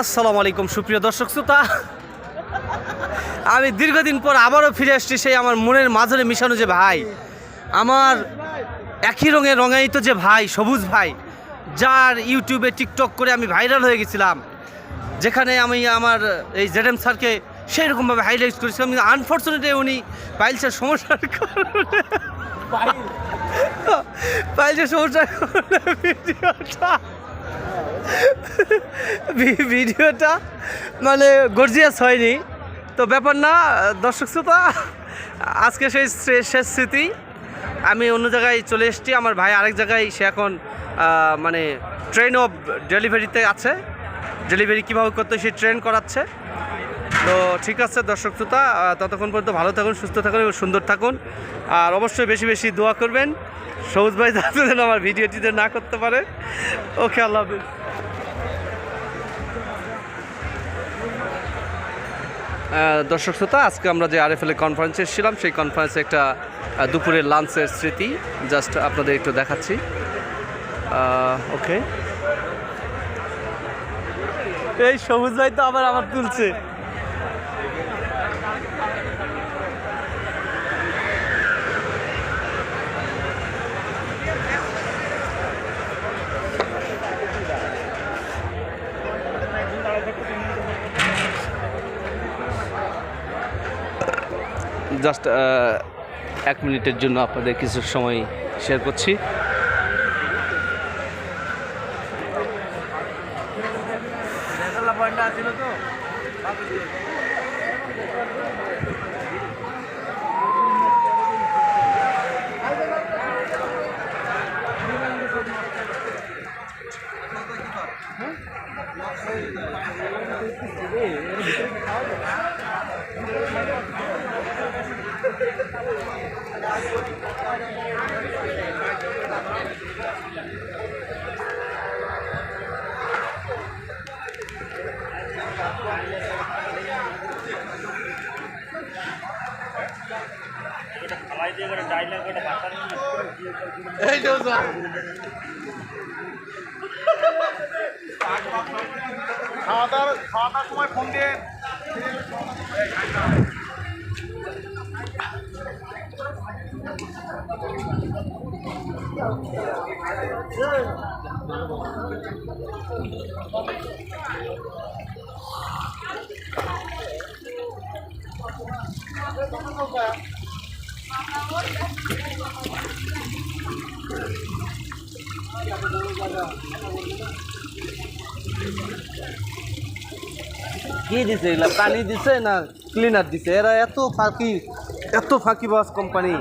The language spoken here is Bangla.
আসসালামু আলাইকুম সুপ্রিয় দর্শক শ্রোতা। আমি দীর্ঘদিন পর আবারও ফিরে আসছি সেই আমার মনের মাঝরে মিশানো যে ভাই আমার একই রঙের রঙায়িত যে ভাই সবুজ ভাই যার ইউটিউবে টিকটক করে আমি ভাইরাল হয়ে গেছিলাম যেখানে আমি আমার এই জেডএম স্যারকে সেই রকমভাবে হাইলাইট করেছিলাম কিন্তু আনফর্চুনেটলি উনি পাইলসের সমস্যার পাইলসের সমস্যার ভিডিওটা ভিডিওটা মানে গর্জিয়াস হয়নি। তো ব্যাপার না, দর্শক শ্রোতা, আজকে সেই শেষ স্মৃতি। আমি অন্য জায়গায় চলে এসেছি, আমার ভাই আরেক জায়গায়, সে এখন মানে ট্রেন অফ ডেলিভারিতে আছে। ডেলিভারি কীভাবে করতে সে ট্রেন করাচ্ছে। তো ঠিক আছে দর্শক শ্রোতা ততক্ষণ পর্যন্ত ভালো থাকুন, সুস্থ থাকুন এবং সুন্দর থাকুন। আর অবশ্যই বেশি বেশি দোয়া করবেন। সবুজ ভাই যাতে যেন আমার ভিডিওটিতে না করতে পারে। ওকে, আল্লাহ হাফিজ। দর্শক শ্রোতা, আজকে আমরা যে আরএফএল কনফারেন্সে এসেছিলাম, সেই কনফারেন্সে একটা দুপুরের লাঞ্চের স্মৃতি জাস্ট আপনাদের একটু দেখাচ্ছি। ওকে এই সবুজ ভাই তো আবার আমার তুলছে। জাস্ট এক মিনিটের জন্য আপনাদের কিছু সময় শেয়ার করছি। খাওয়া দাওয়ার খাওয়া দাওয়ার সময় ফোন দিয়ে কি দিছে এগুলা? পানি দিছে না ক্লিনার দিছে? এরা এত ফাঁকি এত ফাঁকি বাস কোম্পানি